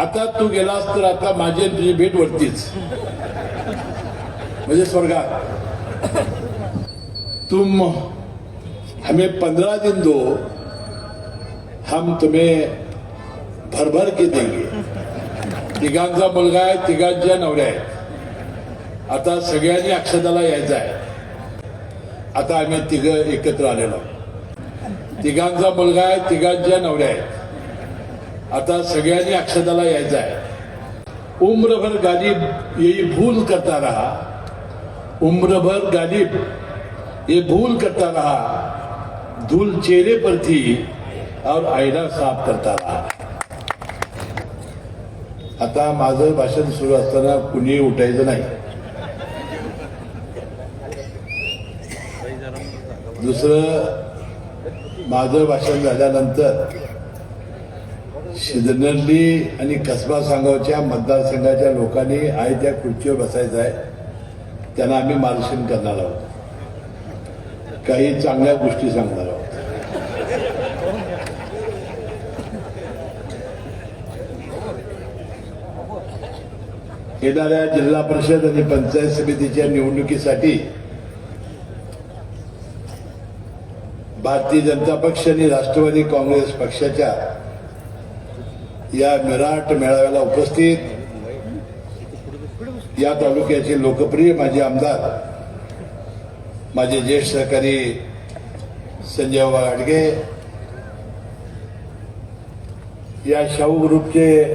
आता तू गेलास तर आता माझी आणि तुझी भेट वरतीच. म्हणजे स्वर्गात. तुम हमें पंद्रह दिन दो हम तुम्हें भरभर के देंगे. तिघांचा मुलगा आहे तिघांच्या नवऱ्या आहेत. आता सगळ्यांनी अक्षताला यायचं आहे. आता आम्ही तिघ एकत्र आलेलो. तिघांचा मुलगा आहे तिघांच्या नवऱ्या आहेत. आता सगळ्यांनी अक्षताला यायचं आहे. उम्रभर गालिब येई भूल करता रहा. उम्रभर गालिब ये भूल करता रहा. धूल चेहरे पर थी और आयना साफ करता रहा. आता माझं भाषण सुरू असताना कुणी उठायचं नाही. दुसरं माझं भाषण झाल्यानंतर सिद्धनल्ली आणि कसबा सांगावच्या मतदारसंघाच्या लोकांनी आहे त्या खुर्चीवर बसायचं आहे. त्यांना आम्ही मार्गदर्शन करणार आहोत. काही चांगल्या गोष्टी सांगणार आहोत. येणाऱ्या जिल्हा परिषद आणि पंचायत समितीच्या निवडणुकीसाठी भारतीय जनता पक्ष आणि राष्ट्रवादी काँग्रेस पक्षाच्या या विराट मेळाव्याला उपस्थित या तालुक्याचे लोकप्रिय माझे आमदार माझे ज्येष्ठ सहकारी संजय वाडगे या शाहू ग्रुपचे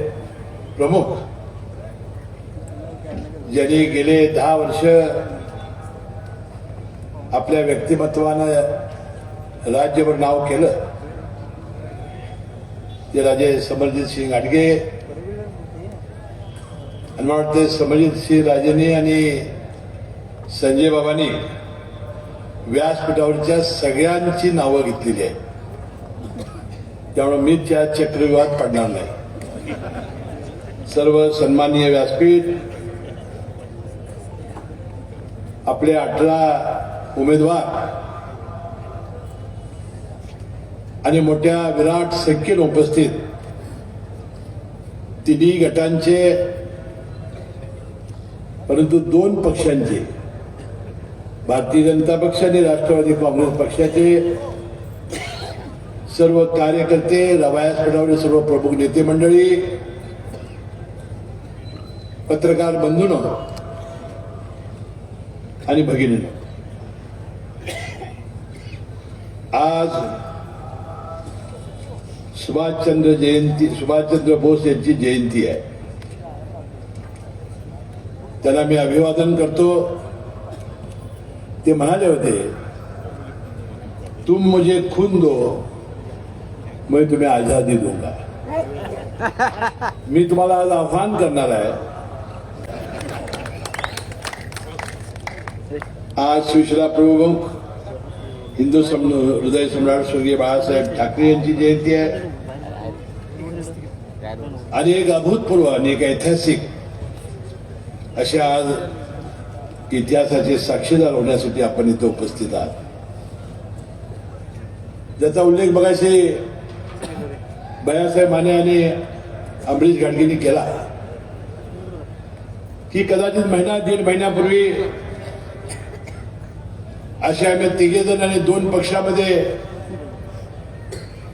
प्रमुख ज्यांनी गेले दहा वर्ष आपल्या व्यक्तिमत्वानं राज्यभर नाव केलं. ते राजे समरजित सिंग गाडगे आणि मला वाटतं समरजित सिंग राजेंनी आणि संजय बाबांनी व्यासपीठावरच्या सगळ्यांची नावं घेतलेली आहेत. त्यामुळे मी त्या चक्रव्यूहात पडणार नाही. सर्व सन्माननीय व्यासपीठ आपले अठरा उमेदवार आणि मोठ्या विराट संख्येनं उपस्थित तिन्ही गटांचे परंतु दोन पक्षांचे भारतीय जनता पक्ष आणि राष्ट्रवादी काँग्रेस पक्षाचे सर्व कार्यकर्ते रवायास पडावले सर्व प्रमुख नेते मंडळी पत्रकार बंधून आणि भगिनी आज सुभाषचंद्र जयंती सुभाषचंद्र बोस यांची जयंती आहे. त्यांना मी अभिवादन करतो. ते म्हणाले होते तुम मुझे खून दो मी तुम्ही आझादी दूंगा. मी तुम्हाला आज आव्हान करणार आहे. आज शिवसेना प्रमुख हिंदू सम हृदय सम्राट स्वर्गीय बाळासाहेब ठाकरे यांची जयंती आहे. आणि एक अभूतपूर्व आणि एक ऐतिहासिक अशा आज इतिहासाचे साक्षीदार होण्यासाठी आपण इथं उपस्थित आहात. ज्याचा उल्लेख बघायचे बयासाहेब माने आणि अमरीश गाडगेंनी केला. की कदाचित महिना दीड महिन्यापूर्वी असे आम्ही तिघे जण आणि दोन पक्षामध्ये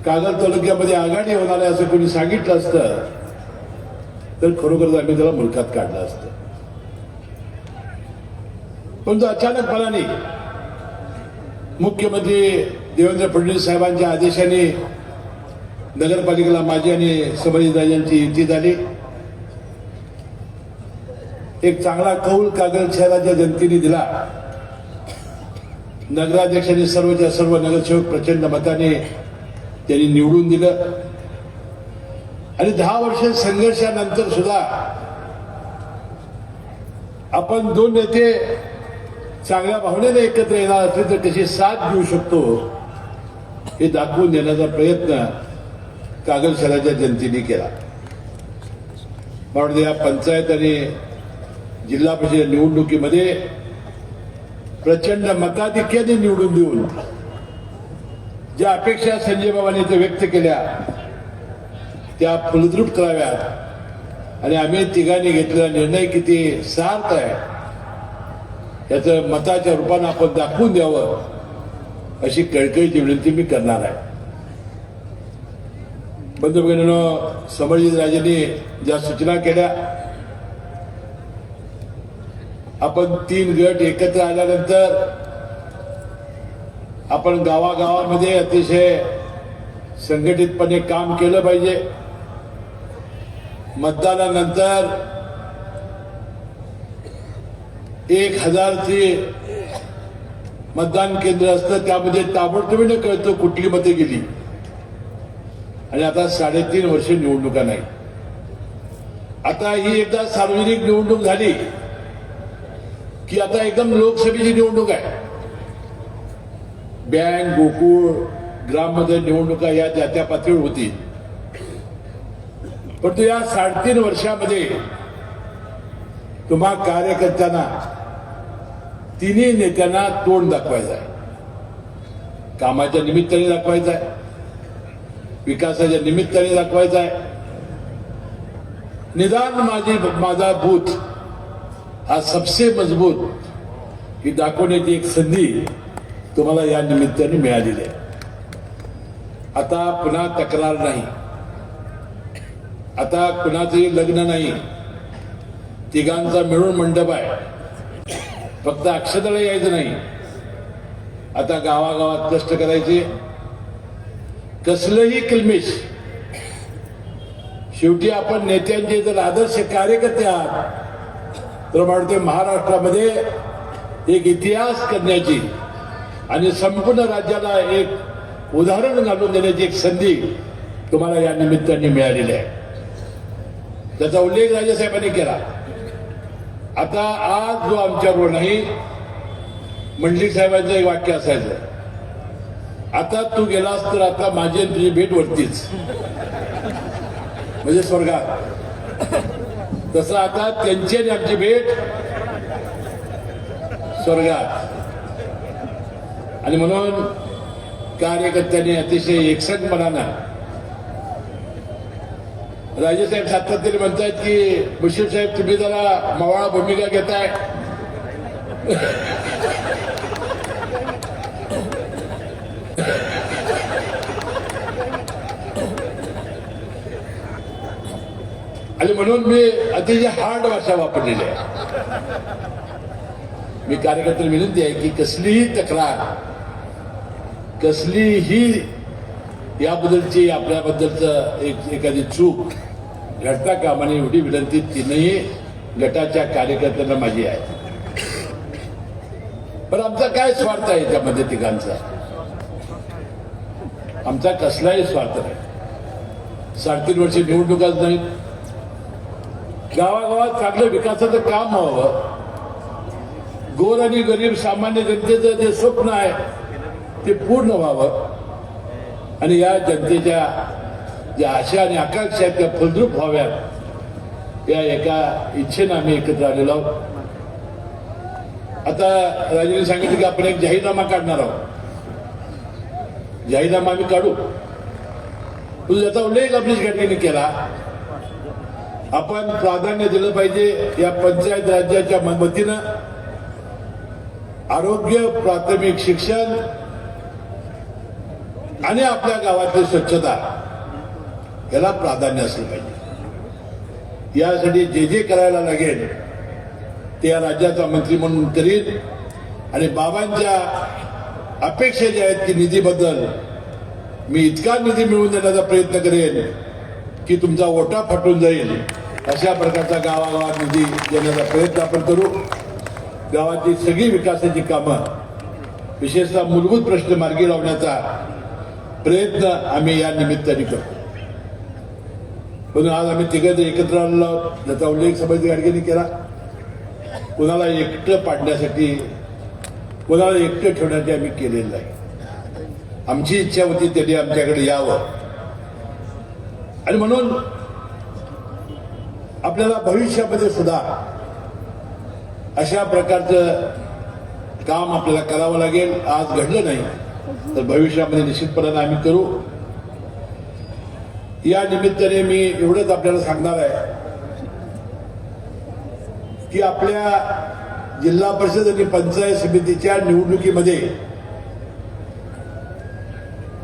कागद तालुक्यामध्ये आघाडी होणार आहे असं कोणी सांगितलं असतं तर खरोखरच आम्ही त्याला मुलकात काढलं असतं. परंतु अचानकपणाने मुख्यमंत्री देवेंद्र फडणवीस साहेबांच्या आदेशाने नगरपालिकेला माझी आणि संभाजीराजांची युती झाली. एक चांगला कौल कागद शहराच्या जनतेने दिला. नगराध्यक्षांनी सर्वच्या सर्व नगरसेवक प्रचंड मताने त्यांनी निवडून दिलं. आणि दहा वर्ष संघर्षानंतर सुद्धा आपण दोन नेते चांगल्या भावनेने एकत्र येणार असले तर कशी साथ देऊ शकतो हे दाखवून देण्याचा प्रयत्न कागल शहराच्या जनतेने केला. म्हणून या पंचायत आणि जिल्हा परिषद निवडणुकीमध्ये प्रचंड मताधिक्याने निवडून देऊन ज्या अपेक्षा संजय बाबांनी इथं व्यक्त केल्या त्या फलद्रूप कराव्यात. आणि आम्ही तिघांनी घेतलेला निर्णय किती सार्थ आहे याचं मताच्या रूपानं आपण दाखवून द्यावं अशी कळकळीची विनंती मी करणार आहे. बंधुभगिनीनं राजेंनी ज्या सूचना केल्या आपण तीन गट एकत्र आल्यानंतर आपण गावागावामध्ये अतिशय संघटितपणे काम केलं पाहिजे. मतदानानंतर एक हजारची मतदान केंद्र असतं त्यामध्ये ताबडतोबीने कळतो कुठली मते गेली. आणि आता साडेतीन वर्ष निवडणुका नाही. आता ही एकदा सार्वजनिक निवडणूक झाली की आता एकदम लोकसभेची निवडणूक आहे. बँक गोकुळ ग्राममध्ये निवडणुका या त्या त्या पातळीवर होती. परंतु या साडेतीन वर्षामध्ये तुम्हा कार्यकर्त्यांना तिन्ही नेत्यांना तोंड दाखवायचं आहे. कामाच्या निमित्ताने दाखवायचं आहे. विकासाच्या निमित्ताने दाखवायचं आहे. निदान माझी माझा बूथ हा सबसे मजबूत ही दाखवण्याची एक संधी तुम्हाला या निमित्ताने मिळालेली आहे. आता पुन्हा तक्रार नाही. आता कुणाचंही लग्न नाही. तिघांचा मिळून मंडप आहे. फक्त अक्षताला यायचं नाही. आता गावागावात कष्ट करायचे. कसलंही किल्मिश. शेवटी आपण नेत्यांचे जर आदर्श कार्यकर्ते आहात तर म्हणते महाराष्ट्रामध्ये एक इतिहास करण्याची. आणि संपूर्ण राज्याला एक उदाहरण घालून देण्याची एक संधी तुम्हाला या निमित्ताने मिळालेली आहे. त्याचा उल्लेख राजेसाहेबांनी केला. आता आज जो आमच्याबरोबर नाही मंडलिक साहेबांचं एक वाक्य असायचं. आता तू गेलास तर आता माझी तुझी भेट वरतीच. म्हणजे स्वर्गात. तसं आता त्यांची आणि आमची भेट स्वर्गात. आणि म्हणून कार्यकर्त्यांनी अतिशय एकसटपणानं राजेसाहेब सातत्याने म्हणतायत की मुशीफ साहेब तुम्ही जरा मवाळा भूमिका घेताय. आणि म्हणून मी अतिशय हार्ड भाषा वापरलेली आहे. मी कार्यकर्त्यांना विनंती आहे की कसलीही तक्रार कसलीही याबद्दलची आपल्याबद्दलचं एक एखादी चूक घडता कामाने एवढी विनंती तीनही गटाच्या कार्यकर्त्यांना माझी आहे. पण आमचा काय स्वार्थ आहे त्यामध्ये तिघांचा? आमचा कसलाही स्वार्थ नाही. साडेतीन वर्ष निवडणुकाच नाही गावागावात चांगलं विकासाचं काम व्हावं. गोर आणि गरीब सामान्य जनतेचं जे स्वप्न आहे ते पूर्ण व्हावं. आणि या जनतेच्या ज्या आशा आणि आकांक्षा आहेत त्या फलद्रूप व्हाव्यात. या एका इच्छेनं आम्ही एकत्र आलेलो आहोत. आता राजेने सांगितलं की आपण एक जाहीरनामा काढणार आहोत. जाहीरनामा आम्ही काढू. पण याचा उल्लेख आपल्या घटनेने केला. आपण प्राधान्य दिलं पाहिजे या पंचायत राज्याच्या वतीनं आरोग्य प्राथमिक शिक्षण आणि आपल्या गावातली स्वच्छता याला प्राधान्य असलं पाहिजे. यासाठी जे जे करायला लागेल ते या राज्याचा मंत्री म्हणून करीन. आणि बाबांच्या अपेक्षा ज्या आहेत की निधीबद्दल मी इतका निधी मिळवून देण्याचा प्रयत्न करेन की तुमचा ओटा फाटून जाईल. अशा प्रकारचा गावागावात निधी देण्याचा प्रयत्न आपण करू. गावाची सगळी विकासाची कामं विशेषतः मूलभूत प्रश्न मार्गी लावण्याचा प्रयत्न आम्ही या निमित्ताने करतो म्हणून आज आम्ही तिघं एकत्र आलेलो आहोत त्याचा उल्लेख सभाजी गाडगेंनी केला कुणाला एकटं पाडण्यासाठी कुणाला एकटं ठेवण्यासाठी आम्ही केलेलं नाही आमची इच्छा होती त्यांनी आमच्याकडे यावं आणि म्हणून आपल्याला भविष्यामध्ये सुद्धा अशा प्रकारचं काम आपल्याला करावं लागेल आज घडलं नाही तर भविष्यामध्ये निश्चितपणाने आम्ही करू. या निमित्ताने मी एवढंच आपल्याला सांगणार आहे की आपल्या जिल्हा परिषद आणि पंचायत समितीच्या निवडणुकीमध्ये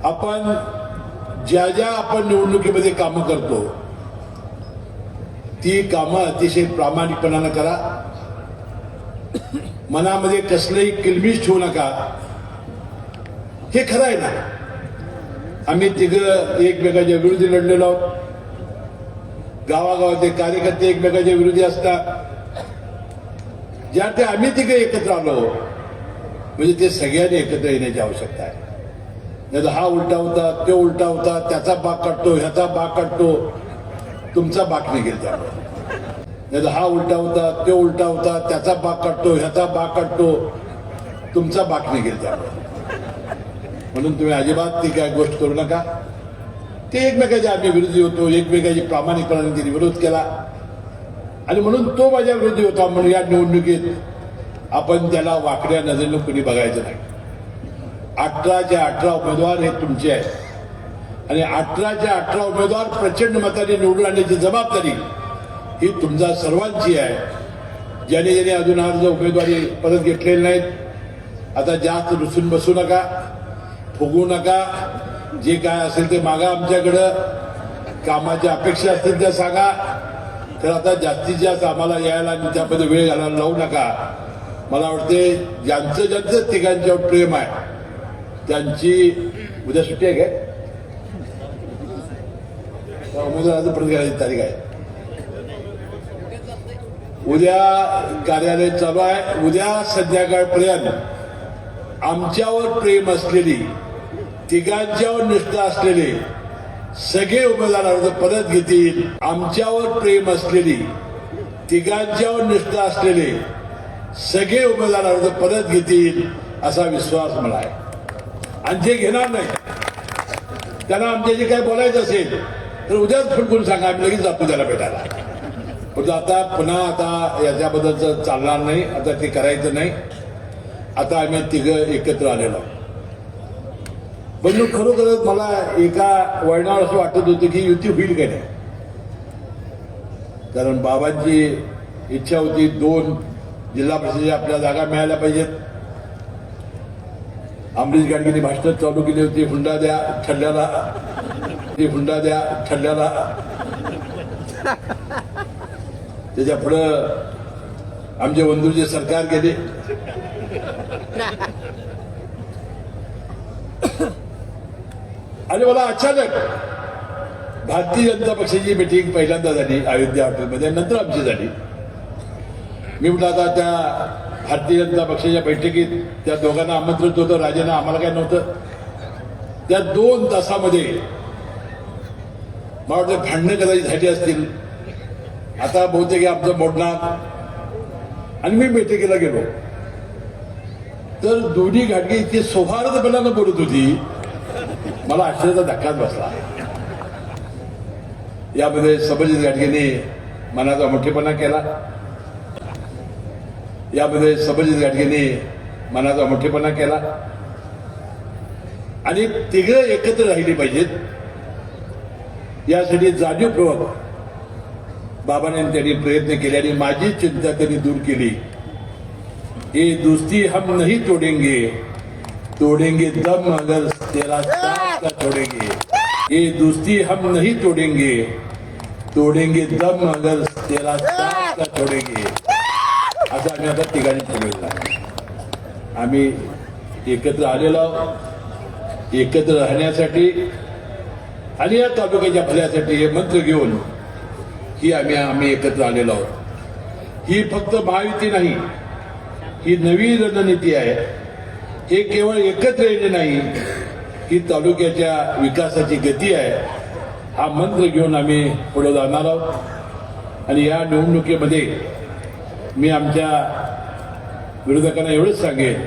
आपण ज्या ज्या आपण निवडणुकीमध्ये कामं करतो ती कामं अतिशय प्रामाणिकपणानं करा. मनामध्ये कसलंही किलमिश ठेवू नका. हे खरं आहे ना? आम्ही तिघं एकमेकाच्या विरोधी लढलेलो आहोत. गावागावातले कार्यकर्ते एकमेकाच्या विरोधी असतात. ज्या ते आम्ही तिघं एकत्र आलो म्हणजे ते सगळ्यांनी एकत्र येण्याची आवश्यकता आहे. नाही तर हा उलटा होता तो उलटा होता त्याचा बाग काढतो ह्याचा बाग काढतो तुमचा बाग निघेल त्यामुळे नाही तर हा उलटा होता तो उलटा होता त्याचा बाग काढतो ह्याचा बाग काढतो तुमचा बाग निघेल त्यामुळे म्हणून तुम्ही अजिबात ती काय गोष्ट करू नका. ते एकमेकाच्या आम्ही विरोधी होतो एकमेकाची प्रामाणिकपणाने तिने विरोध केला. आणि म्हणून तो माझ्या विरोधी होता म्हणून या निवडणुकीत आपण त्याला वाकड्या नजरेनं कुणी बघायचं नाही. अठराच्या अठरा उमेदवार हे तुमचे आहेत. आणि अठराच्या अठरा उमेदवार प्रचंड मताने निवडून आणण्याची जबाबदारी ही तुमचा सर्वांची आहे. ज्याने ज्याने अजून अर्ज उमेदवारी परत घेतलेले नाहीत. आता जास्त रुसून बसू नका. फुगू नका. जे काय असेल ते मागा आमच्याकडं. कामाच्या अपेक्षा असतील त्या सांगा. तर आता जास्तीत जास्त आम्हाला यायला आणि त्यामध्ये वेळ घालायला लावू नका. मला वाटते ज्यांचं ज्यांचं तिघांच्यावर प्रेम आहे त्यांची उद्या सुट्टी आहे काय? का उमेदवाराचं तारीख आहे. उद्या कार्यालय चालू आहे. उद्या संध्याकाळपर्यंत आमच्यावर प्रेम असलेली तिघांच्यावर निष्ठा असलेले सगळे उमेदवार अर्ज परत घेतील आमच्यावर प्रेम असलेली तिघांच्यावर निष्ठा असलेले सगळे उमेदवार अर्ज परत घेतील असा विश्वास मला आहे. आणि जे घेणार नाही त्यांना आमच्याशी काय बोलायचं असेल तर उद्याच फुटकून करून सांगा आम्ही लगेच जातो त्याला भेटायला. पण आता पुन्हा आता याच्याबद्दलचं चालणार नाही आता ते करायचं नाही. आता आम्ही तिघं एकत्र आलेलो मग खरोखरच मला एका वळणावर असं वाटत होतं की युती होईल का नाही कारण बाबांची इच्छा होती दोन जिल्हा परिषदेच्या आपल्या जागा मिळायला पाहिजेत अमरीश गाडगेंनी भाषण चालू केली होती हुंडा द्या ठरल्याला ती हुंडा द्या ठरल्याला त्याच्या पुढं आमचे बंधूचे सरकार गेले आणि मला अचानक भारतीय जनता पक्षाची मिटिंग पहिल्यांदा झाली अयोध्या हॉटेलमध्ये. नंतर आमची झाली. मी म्हटलं आता त्या भारतीय जनता पक्षाच्या बैठकीत त्या दोघांना आमंत्रित होतं राजेंना आम्हाला काय नव्हतं. त्या दोन तासामध्ये मला वाटतं भांडणं कदाचित झाली असतील. आता बहुतेक आमचं मोडणार. आणि मी बैठकीला गेलो. तर दोन्ही घाटगी इतकी सौहार्दपणानं बोलत होती मला आश्चर्याचा धक्काच बसला. यामध्ये सबजित गाडगेने मनाचा मोठेपणा केला. यामध्ये सबजित गाडगेने मनाचा मोठेपणा केला. आणि तिघ एकत्र राहिली पाहिजेत. यासाठी जाणीवपूर्वक बाबाने त्यांनी प्रयत्न केले आणि माझी चिंता त्यांनी दूर केली. ये दोस्ती हम नहीं तोड़ेंगे तोड़ेंगे दम अगर तेरा साथ का छोड़ेंगे ये दोस्ती हम नहीं तोड़ेंगे। तोड़ेंगे दम अगर तेरा साथ का छोड़ेंगे असं आम्ही आता ठिकाणी ठरवलेलं आम्ही एकत्र आलेलो आहोत. एकत्र राहण्यासाठी आणि या तालुक्याच्या भल्यासाठी हे मंत्र घेऊन ही आम्ही आम्ही एकत्र आलेलो आहोत. ही फक्त महायुती नाही ही नवी रणनीती आहे. हे केवळ एकत्र येणे नाही ही तालुक्याच्या विकासाची गती आहे हा मंत्र घेऊन आम्ही पुढे जाणार आहोत. आणि या निवडणुकीमध्ये मी आमच्या विरोधकांना एवढंच सांगेन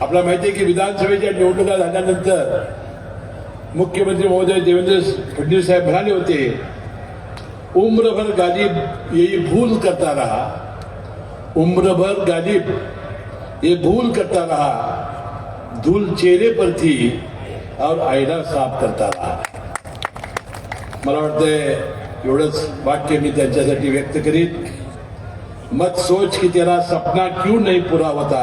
आपल्याला माहिती आहे की विधानसभेच्या निवडणुका झाल्यानंतर मुख्यमंत्री महोदय देवेंद्र फडणवीस साहेब म्हणाले होते उम्रभर गालिब येई भूल करता रहा. उम्रभर गालिब ये भूल करता रहा. धूल चेहरे पर थी. और आईना साफ करता रहा। मला वाटतंय एवढंच वाक्य मी त्यांच्यासाठी व्यक्त करीन मत सोच की तेरा सपना क्यों नहीं पूरा होता?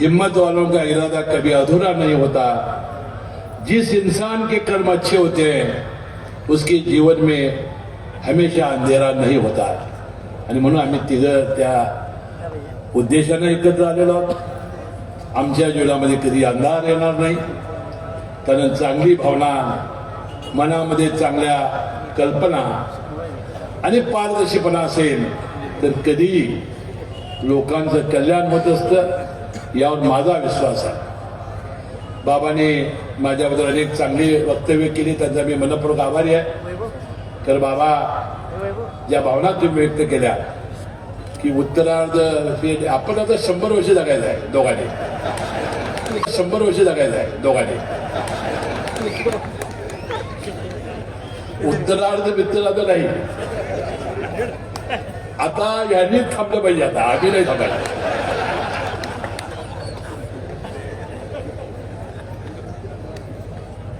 हिम्मत वालों का इरादा कभी अधूरा नहीं होता। जिस इंसान के कर्म अच्छे होते हैं उसके जीवन में हमेशा अंधेरा नाही होता। आणि म्हणून आम्ही तिघं त्या उद्देशाने एकत्र आलेलो आहोत। आमच्या जीवनामध्ये कधी अंधार येणार नाही। कारण चांगली भावना मनामध्ये चांगल्या कल्पना आणि पारदर्शीपणा असेल तर कधी लोकांचं कल्याण होत असतं यावर माझा विश्वास आहे. बाबाने माझ्याबद्दल अनेक चांगली वक्तव्य केली त्यांचा मी मनपूर्वक आभारी आहे. तर बाबा ज्या भावना तुम्ही व्यक्त केल्या की उत्तरार्ध हे आपण आता शंभर वर्ष जगायचं आहे दोघांनी. शंभर वर्ष जगायचं आहे दोघांनी. उत्तरार्ध मित्रार्ध नाही. आता यांनी थांबलं पाहिजे आता आम्ही नाही थांबायला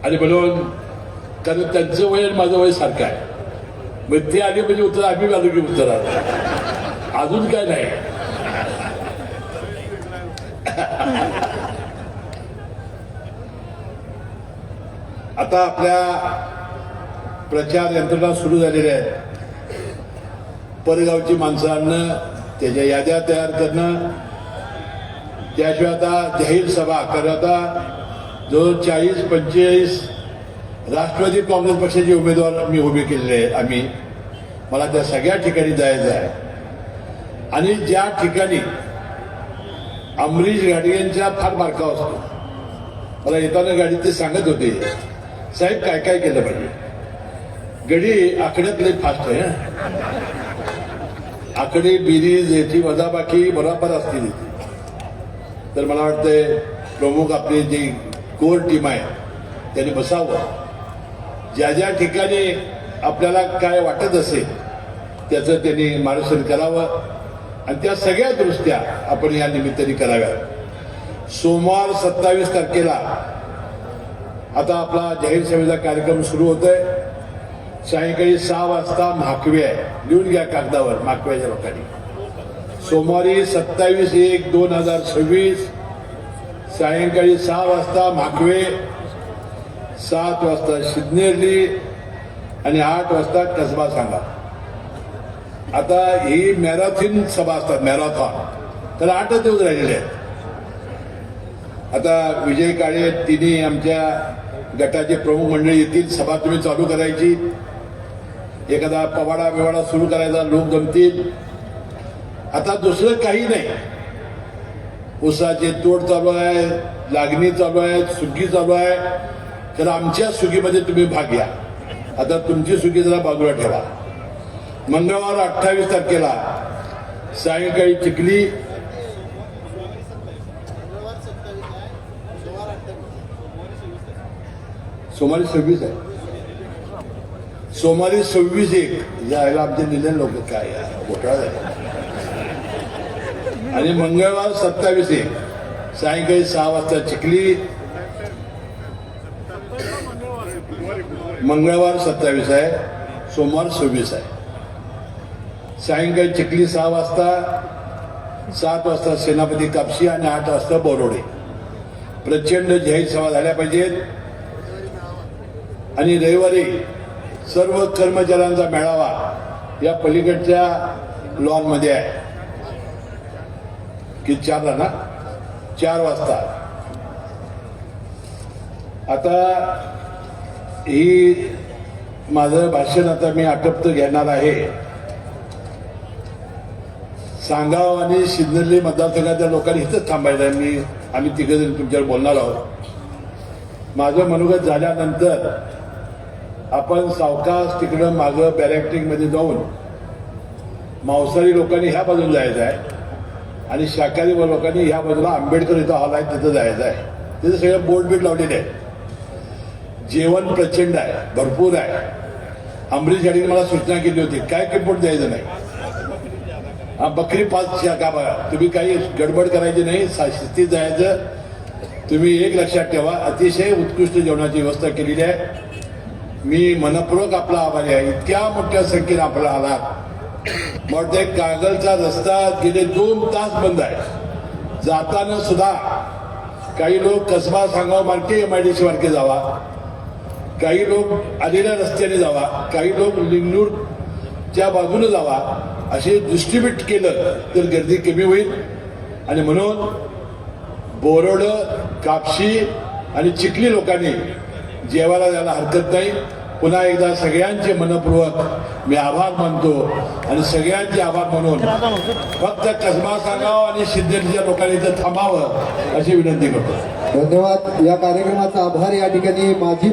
आणि म्हणून कारण त्यांचं वय आणि माझं वय सारखं आहे. मग ते आले म्हणजे उत्तर आम्ही आलो की उत्तरात अजून काय नाही. आता आपल्या प्रचार यंत्रणा सुरू झालेल्या आहेत. परगावची माणसं आणणं त्याच्या याद्या तयार करणं त्याशिवाय आता जाहीर सभा कारण आता जो चाळीस पंचेचाळीस राष्ट्रवादी काँग्रेस पक्षाचे उमेदवार मी उभे केलेले आहेत आम्ही. मला त्या सगळ्या ठिकाणी जायचं आहे. आणि ज्या ठिकाणी अमरीश गाडगेंचा फार बारकाव असतो. मला येताना गाडीत ते सांगत होते. साहेब काय काय केलं पाहिजे गडी आकड्यात लय फास्ट आहे हं. आकडे बिरीज याची वजाबाकी बरोबर असतील तर मला वाटतंय प्रमुख आपली जी कोर टीम आहे त्यांनी बसावं. ज्या ज्या ठिकाणी आपल्याला काय वाटत असेल त्याचं त्यांनी मार्गदर्शन करावं. आणि त्या सगळ्या दृष्ट्या आपण या निमित्ताने कराव्यात. सोमवार सत्तावीस तारखेला आता आपला जाहीर सभेचा कार्यक्रम सुरू होतोय. सायंकाळी सहा वाजता म्हाकवे आहे. लिहून घ्या कागदावर म्हाकव्याच्या लोकांनी. सोमवारी सत्तावीस एक दोन हजार सव्वीस सायंकाळी सहा वाजता म्हाकवे सात वाजता शिदनेरली आणि आठ वाजता कसबा सांगा. आता ही मॅरेथॉन सभा असतात मॅरेथॉन. तर आठच दिवस राहिलेले आहेत. आता विजय काळे तिन्ही आमच्या गटाचे प्रमुख मंडळी येतील सभा तुम्ही चालू करायची. एखादा पवाडा बिवाडा सुरू करायचा लोक जमतील. आता दुसरं काही नाही. ऊसाचे तोड चालू आहे लागणी चालू आहे सुगी चालू आहे. तर आमच्या सुगीमध्ये तुम्ही भाग घ्या. आता तुमची सुगी जरा बाजूला ठेवा. मंगळवार अठ्ठावीस तारखेला सायंकाळी चिखली सोमारी सव्वीस आहे. सोमवारी सव्वीस एक. यायला आमचे निधन लोक काय घोटाळा झाला. आणि मंगळवार सत्तावीस एक. सायंकाळी सहा वाजता चिखली. मंगळवार सत्तावीस आहे. सोमवार सव्वीस आहे. सायंकाळी चिखली सहा वाजता सात वाजता सेनापती कापशी आणि आठ वाजता बोरोडे. प्रचंड जाहीर सभा झाल्या पाहिजेत. आणि रविवारी सर्व कर्मचाऱ्यांचा मेळावा या पलीकडच्या लॉनमध्ये आहे. की चारला ना? चार वाजता. आता ही माझं भाषण आता मी आटपत घेणार आहे. सांगाव आणि सिन्नरली मतदारसंघाच्या लोकांनी इथंच थांबायचं आहे. मी आम्ही तिघजण तुमच्यावर बोलणार आहोत. माझं मनोगत झाल्यानंतर आपण सावकाश तिकडं मागं बॅरेक्टिंगमध्ये जाऊन मांसाहारी लोकांनी ह्या बाजूला जायचं आहे आणि शाकाहारी लोकांनी ह्या बाजूला आंबेडकर इथं हॉल आहे तिथं जायचं आहे. तिथं सगळं बोर्ड बीट लावलेले आहे. जेवण प्रचंड आहे भरपूर आहे. अमरीश गाडीने मला सूचना केली होती काय किंमत द्यायचं नाही. हा बकरी पाच का बघा तुम्ही काही गडबड करायची नाही शिस्तीत जायचं. तुम्ही एक लक्षात ठेवा अतिशय उत्कृष्ट जेवणाची व्यवस्था केलेली आहे. मी मनपूर्वक आपला आभारी आहे. इतक्या मोठ्या संख्येने आपला आलात मग ते कागलचा रस्ता गेले दोन तास बंद आहे. जाताना सुद्धा काही लोक कसबा सांगाव मार्के एम आय डी सी मार्के जावा. काही लोक आलेल्या रस्त्याने जावा. काही लोक लिंगनूरच्या बाजूने जावा. असे डिस्ट्रीब्यूट केलं तर गर्दी कमी होईल. आणि म्हणून बोरड कापशी आणि चिखली लोकांनी जेवायला जायला हरकत नाही. पुन्हा एकदा सगळ्यांचे मनपूर्वक मी आभार मानतो आणि सगळ्यांचे आभार मानून फक्त कसबा सांगावं आणि सिद्धेच्या लोकांनी इथं थांबावं अशी विनंती करतो. धन्यवाद. या कार्यक्रमाचा आभार. या ठिकाणी माझी